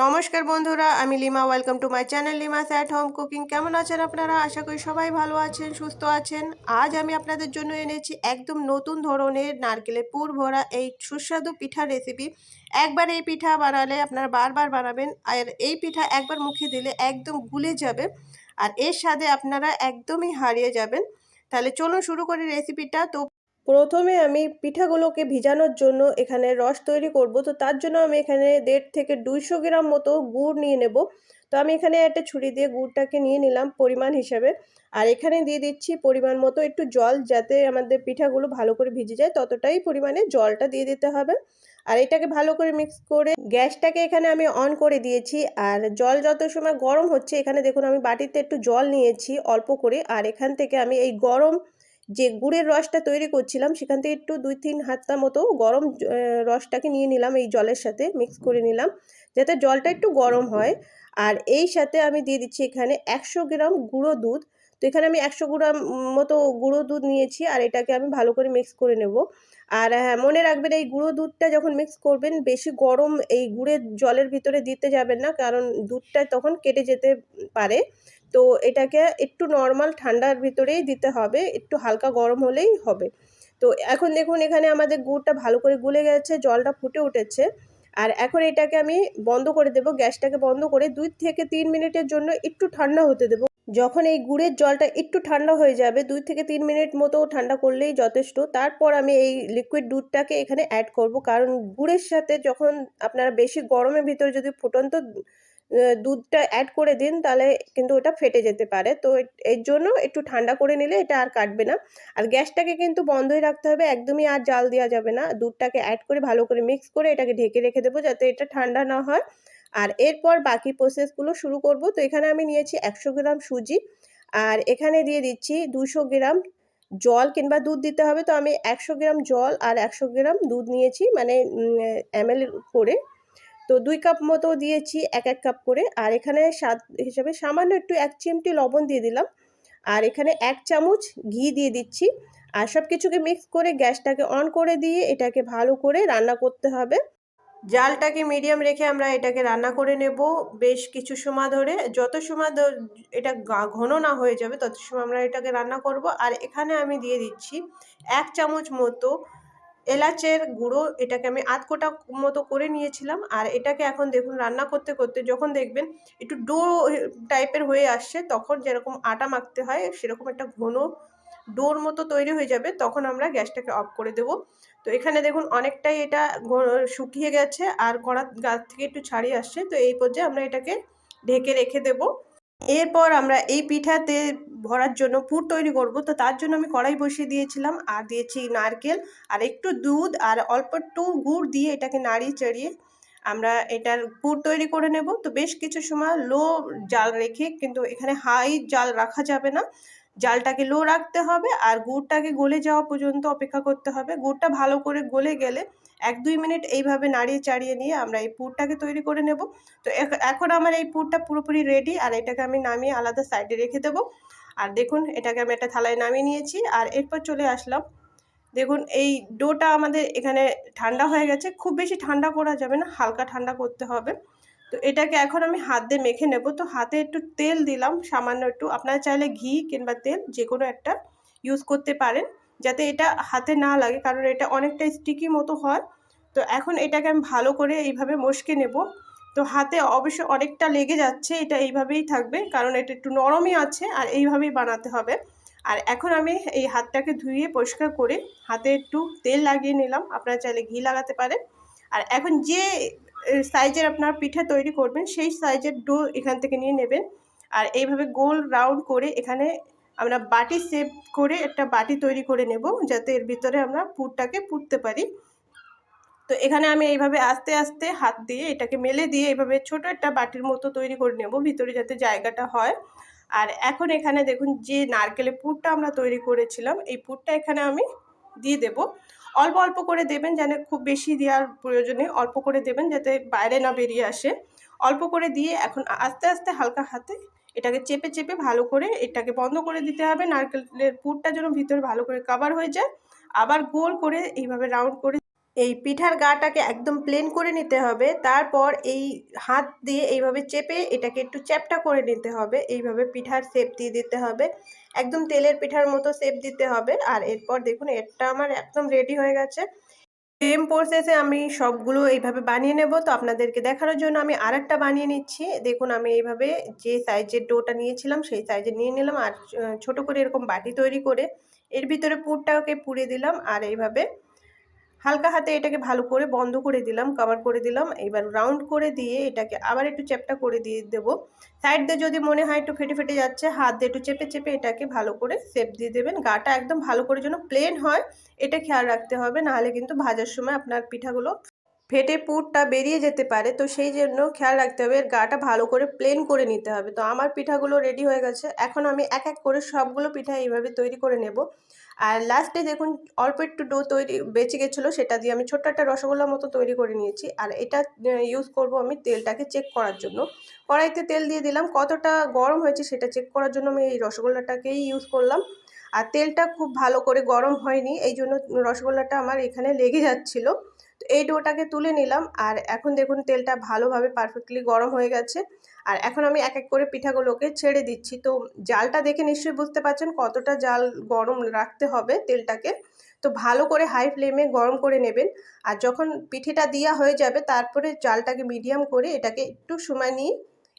নমস্কার বন্ধুরা, আমি Lima. Welcome to my channel Lima's at home cooking কেমন আছেন আপনারা? আশা করি সবাই ভালো আছেন, সুস্থ আছেন। আজ আমি আপনাদের জন্য এনেছি একদম নতুন ধরনের নারকেলের পুর ভরা এই সুস্বাদু পিঠা রেসিপি একবার এই পিঠা বানালে আপনারা বারবার বানাবেন, আর এই পিঠা একবার মুখে দিলে একদম গুলে যাবে, আর এর সাথে আপনারা একদমই হারিয়ে যাবেন। তাহলে চলুন শুরু করি রেসিপিটা তো প্রথমে আমি পিঠাগুলোকে ভিজানোর জন্য এখানে রস তৈরি করব। তো তার জন্য আমি এখানে দেড় থেকে দুইশো গ্রাম মতো গুড় নিয়ে নেব। তো আমি এখানে একটা ছুরি দিয়ে গুড়টাকে নিয়ে নিলাম পরিমাণ হিসাবে। আর এখানে দিয়ে দিচ্ছি পরিমাণ মতো একটু জল যাতে আমাদের পিঠাগুলো ভালো করে ভিজে যায়, ততটাই পরিমাণে জলটা দিয়ে দিতে হবে। আর এটাকে ভালো করে মিক্স করে গ্যাসটাকে এখানে আমি অন করে দিয়েছি। আর জল যত সময় গরম হচ্ছে, এখানে দেখুন আমি বাটিতে একটু জল নিয়েছি অল্প করে। আর এখান থেকে আমি এই গরম যে গুড়ের রসটা তৈরি করছিলাম, সেখান থেকে একটু দুই তিন হাতটা মতো গরম রসটাকে নিয়ে নিলাম এই জলের সাথে মিক্স করে নিলাম, যাতে জলটা একটু গরম হয়। আর এই সাথে আমি দিয়ে দিচ্ছি এখানে একশো গ্রাম গুঁড়ো দুধ। তো এখানে আমি একশো গ্রাম মতো গুঁড়ো দুধ নিয়েছি আর এটাকে আমি ভালো করে মিক্স করে নেব। আর হ্যাঁ মনে রাখবেন এই গুঁড়ো দুধটা যখন মিক্স করবেন বেশি গরম এই গুড়ের জলের ভিতরে দিতে যাবেন না, কারণ দুধটা তখন কেটে যেতে পারে। তো এটাকে একটু নর্মাল ঠান্ডার ভিতরেই দিতে হবে, একটু হালকা গরম হলেই হবে। তো এখন দেখুন এখানে আমাদের গুড়টা ভালো করে গুলে গেছে, জলটা ফুটে উঠেছে। আর এখন এটাকে আমি বন্ধ করে দেব, গ্যাসটাকে বন্ধ করে দুই থেকে তিন মিনিটের জন্য একটু ঠান্ডা হতে দেবো। যখন এই গুড়ের জলটা একটু ঠান্ডা হয়ে যাবে, দুই থেকে তিন মিনিট মতো ঠান্ডা করলেই যথেষ্ট। তারপর আমি এই লিকুইড দুধটাকে এখানে অ্যাড করব। কারণ গুড়ের সাথে যখন আপনারা বেশি গরমের ভিতরে যদি ফুটন্ত দুধটা অ্যাড করে দিন, তাহলে কিন্তু ওটা ফেটে যেতে পারে। তো এর জন্য একটু ঠান্ডা করে নিলে এটা আর কাটবে না। আর গ্যাসটাকে কিন্তু বন্ধই রাখতে হবে, একদমই আর জাল দেওয়া যাবে না। দুধটাকে অ্যাড করে ভালো করে মিক্স করে এটাকে ঢেকে রেখে দেবো, যাতে এটা ঠান্ডা না হয়। আর এরপর বাকি প্রসেসগুলো শুরু করব। তো এখানে আমি নিয়েছি একশো গ্রাম সুজি। আর এখানে দিয়ে দিচ্ছি দুশো গ্রাম জল কিংবা দুধ দিতে হবে। তো আমি একশো গ্রাম জল আর একশো গ্রাম দুধ নিয়েছি মানে এমএল করে। তো দুই কাপ মতো দিয়েছি এক এক কাপ করে। আর এখানে স্বাদ হিসাবে সামান্য একটু এক চিমটি লবণ দিয়ে দিলাম। আর এখানে এক চামচ ঘি দিয়ে দিচ্ছি। আর সব কিছুকে মিক্স করে গ্যাসটাকে অন করে দিয়ে এটাকে ভালো করে রান্না করতে হবে। জালটাকে মিডিয়াম রেখে আমরা এটাকে রান্না করে নেব। বেশ কিছু সময় ধরে, যত সময় এটা ঘন না হয়ে যাবে, তত সময় আমরা এটাকে রান্না করব। আর এখানে আমি দিয়ে দিচ্ছি এক চামচ মতো এলাচের গুঁড়ো, এটাকে আমি আধ কোটা মতো করে নিয়েছিলাম। আর এটাকে এখন দেখুন রান্না করতে করতে যখন দেখবেন একটু ডো, টাইপের হয়ে আসছে, তখন যেরকম আটা মাখতে হয়, সেরকম একটা ঘন ডোর মতো তৈরি হয়ে যাবে, তখন আমরা গ্যাসটাকে অফ করে দেব। তো এখানে দেখুন অনেকটাই এটা শুকিয়ে গেছে আর কড়া গাছ থেকে একটু ছাড়িয়ে আসছে। তো এই পর্যায়ে আমরা এটাকে ঢেকে রেখে দেবো। এরপর আমরা এই পিঠাতে ভরার জন্য পুর তৈরি করব। তো তার জন্য আমি কড়াই বসিয়ে দিয়েছিলাম আর দিয়েছি নারকেল আর একটু দুধ আর অল্প একটু গুড় দিয়ে এটাকে নাড়িয়ে চাড়িয়ে আমরা এটার পুর তৈরি করে নেব। তো বেশ কিছু সময় লো জাল রেখে কিন্তু এখানে হাই জাল রাখা যাবে না। জালটাকে লো রাখতে হবে আর গুড়টাকে গলে যাওয়া পর্যন্ত অপেক্ষা করতে হবে। গুড়টা ভালো করে গলে গেলে এক দুই মিনিট এইভাবে নাড়িয়ে চাড়িয়ে নিয়ে আমরা এই পুরটাকে তৈরি করে নেব। তো এখন আমার এই পুরটা পুরোপুরি রেডি আর এটাকে আমি নামিয়ে আলাদা সাইডে রেখে দেব। আর দেখুন, এটাকে আমি একটা থালায় নামিয়ে নিয়েছি। আর এরপর চলে আসলাম। দেখুন, এই ডোটা আমাদের এখানে ঠান্ডা হয়ে গেছে। খুব বেশি ঠান্ডা করা যাবে না, হালকা ঠান্ডা করতে হবে। তো এটাকে এখন আমি হাত দিয়ে মেখে নেব। তো হাতে একটু তেল দিলাম, সামান্য একটু। আপনারা চাইলে ঘি কিংবা তেল যে কোনো একটা ইউজ করতে পারেন, যাতে এটা হাতে না লাগে, কারণ এটা অনেকটা স্টিকি মতো হয়। তো এখন এটাকে আমি ভালো করে এইভাবে মশকে নেব। তো হাতে অবশ্য অনেকটা লেগে যাচ্ছে, এটা এইভাবেই থাকবে, কারণ এটা একটু নরমই আছে আর এইভাবেই বানাতে হবে। আর এখন আমি এই হাতটাকে ধুয়ে পরিষ্কার করে হাতে একটু তেল লাগিয়ে নিলাম। আপনারা চাইলে ঘি লাগাতে পারেন। আর এখন যে সাইজের আপনার পিঠা তৈরি করবেন, সেই সাইজের ডো এখান থেকে নিয়ে নেবেন। আর এইভাবে গোল রাউন্ড করে এখানে আমরা বাটি সেভ করে একটা বাটি তৈরি করে নেব, যাতে এর ভিতরে আমরা পুরটাকে পুড়তে পারি। তো এখানে আমি এইভাবে আস্তে আস্তে হাত দিয়ে এটাকে মেলে দিয়ে এইভাবে ছোট একটা বাটির মতো তৈরি করে নেব, ভিতরে যাতে জায়গাটা হয়। আর এখন এখানে দেখুন যে নারকেলের পুরটা আমরা তৈরি করেছিলাম, এই পুরটা এখানে আমি দিয়ে দেব। অল্প অল্প করে দেবেন যেন খুব বেশি দেওয়ার প্রয়োজনে অল্প করে দেবেন যাতে বাইরে না বেরিয়ে আসে। অল্প করে দিয়ে এখন আস্তে আস্তে হালকা হাতে এটাকে চেপে চেপে ভালো করে এটাকে বন্ধ করে দিতে হবে। নারকেলের পুরটা যেন ভিতরে ভালো করে কাভার হয়ে যায়। আবার গোল করে এইভাবে রাউন্ড করে এই পিঠার গাটাকে একদম প্লেন করে নিতে হবে। তারপর এই হাত দিয়ে এইভাবে চেপে এটাকে একটু চ্যাপটা করে নিতে হবে। এইভাবে পিঠার শেপ দিয়ে দিতে হবে। একদম তেলের পিঠার মতো শেপ দিতে হবে। আর এরপর দেখুন এটা আমার একদম রেডি হয়ে গেছে। সেম প্রসেসে আমি সবগুলো এইভাবে বানিয়ে নেব। তো আপনাদেরকে দেখানোর জন্য আমি আরেকটা বানিয়ে নিচ্ছি। দেখুন, আমি এইভাবে যে সাইজের ডোটা নিয়েছিলাম, সেই সাইজে নিয়ে নিলাম। আর ছোট করে এরকম বাটি তৈরি করে এর ভিতরে পুরটাকে পুড়ে দিলাম। আর এইভাবে হালকা হাতে এটাকে ভালো করে বন্ধ করে দিলাম কভার করে দিলাম। এবার রাউন্ড করে দিয়ে এটাকে আবার একটু চ্যাপটা করে দিয়ে দেব। সাইড দিয়ে যদি মনে হয় একটু ফেটে ফেটে যাচ্ছে, হাত দিয়ে একটু চেপে চেপে এটাকে ভালো করে সেপ দিয়ে দেবেন। গাটা একদম ভালো করে যেন প্লেন হয়, এটা খেয়াল রাখতে হবে। নাহলে কিন্তু ভাজার সময় আপনার পিঠাগুলো ফেটে পুরটা বেরিয়ে যেতে পারে। তো সেই জন্য খেয়াল রাখতে হবে, এর গাটা ভালো করে প্লেন করে নিতে হবে। তো আমার পিঠাগুলো রেডি হয়ে গেছে। এখন আমি এক এক করে সবগুলো পিঠা এইভাবে তৈরি করে নেব। আর লাস্টে দেখুন, অল্প একটু ডো তৈরি, বেঁচে গেছিল, সেটা দিয়ে আমি ছোট্ট একটা রসগোল্লার মতো তৈরি করে নিয়েছি। আর এটা ইউজ করব আমি তেলটাকে চেক করার জন্য। কড়াইতে তেল দিয়ে দিলাম, কতটা গরম হয়েছে সেটা চেক করার জন্য আমি এই রসগোল্লাটাকেই ইউজ করলাম। আর তেলটা খুব ভালো করে গরম হয়নি, এই জন্য রসগোল্লাটা আমার এখানে লেগে যাচ্ছিল। তো এই ডোটাকে তুলে নিলাম, আর এখন দেখুন তেলটা ভালোভাবে পারফেক্টলি গরম হয়ে গেছে। আর এখন আমি এক এক করে পিঠাগুলোকে ছেড়ে দিচ্ছি। তো জালটা দেখে নিশ্চয়ই বুঝতে পারছেন কতটা জাল গরম রাখতে হবে তেলটাকে। তো ভালো করে হাই ফ্লেমে গরম করে নেবেন। আর যখন পিঠেটা দেওয়া হয়ে যাবে, তারপরে জালটাকে মিডিয়াম করে এটাকে একটু সময় নিয়ে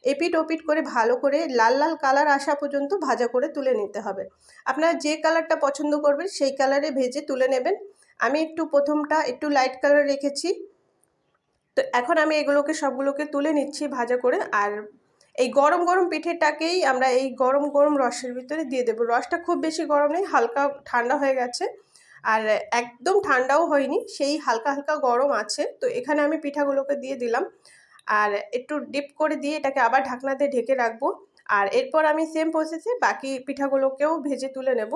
এপিট ওপিট করে ভালো করে লাল লাল কালার আসা পর্যন্ত ভাজা করে তুলে নিতে হবে। আপনারা যে কালারটা পছন্দ করবেন, সেই কালারে ভেজে তুলে নেবেন। আমি একটু প্রথমটা একটু লাইট কালার রেখেছি। তো এখন আমি এগুলোকে সবগুলোকে তুলে নিচ্ছি ভাজা করে আর এই গরম গরম পিঠেটাকেই আমরা এই গরম গরম রসের ভিতরে দিয়ে দেবো। রসটা খুব বেশি গরম নেই, হালকা ঠান্ডা হয়ে গেছে আর একদম ঠান্ডাও হয়নি, সেই হালকা হালকা গরম আছে। তো এখানে আমি পিঠাগুলোকে দিয়ে দিলাম আর একটু ডিপ করে দিয়ে এটাকে আবার ঢাকনাতে ঢেকে রাখব। আর এরপর আমি সেম প্রসেসে বাকি পিঠাগুলোকেও ভেজে তুলে নেব।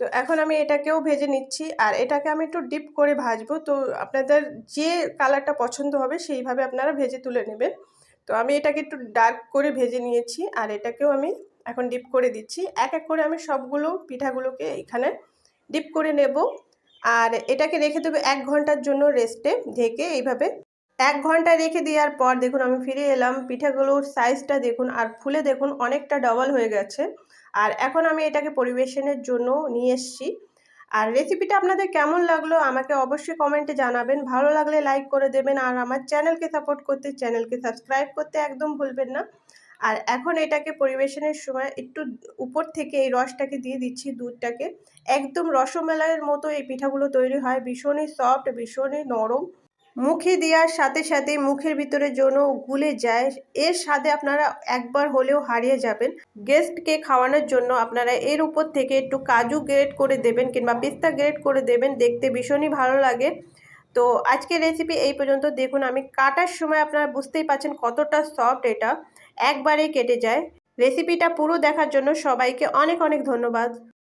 তো এখন আমি এটাকেও ভেজে নিচ্ছি আর এটাকে আমি একটু ডিপ করে ভাজবো। তো আপনাদের যে কালারটা পছন্দ হবে সেইভাবে আপনারা ভেজে তুলে নেবেন। তো আমি এটাকে একটু ডার্ক করে ভেজে নিয়েছি আর এটাকেও আমি এখন ডিপ করে দিচ্ছি। এক এক করে আমি সবগুলো পিঠাগুলোকে এখানে ডিপ করে নেব আর এটাকে রেখে দেবো এক ঘণ্টার জন্য রেস্টে ঢেকে এইভাবে। এক ঘণ্টা রেখে দেওয়ার পর দেখুন আমি ফিরে এলাম। পিঠাগুলোর সাইজটা দেখুন আর ফুলে দেখুন অনেকটা ডবল হয়ে গেছে। আর এখন আমি এটাকে পরিবেশনের জন্য নিয়ে এসছি। আর রেসিপিটা আপনাদের কেমন লাগল আমাকে অবশ্যই কমেন্টে জানাবেন। ভালো লাগলে লাইক করে দেবেন আর আমার চ্যানেলকে সাপোর্ট করতে চ্যানেলকে সাবস্ক্রাইব করতে একদম ভুলবেন না। আর এখন এটাকে পরিবেশনের সময় একটু উপর থেকে এই রসটাকে দিয়ে দিচ্ছি দুধটাকে। একদম রসমেলাইয়ের মতো এই পিঠাগুলো তৈরি হয়। ভীষণই সফট ভীষণই নরম। মুখে দেওয়ার সাথে সাথে মুখের ভিতরে যেন গুলে যায়, এর সাথে আপনারা একবার হলেও হারিয়ে যাবেন। গেস্টকে খাওয়ানোর জন্য আপনারা এর উপর থেকে একটু কাজু গ্রেড করে দেবেন কিংবা পিস্তা গ্রেড করে দেবেন, দেখতে ভীষণই ভালো লাগে। তো আজকের রেসিপি এই পর্যন্ত। দেখুন, আমি কাটার সময় আপনারা বুঝতেই পারছেন কতটা সফট এটা। একবারেই কেটে যায়। রেসিপিটা পুরো দেখার জন্য সবাইকে অনেক অনেক ধন্যবাদ।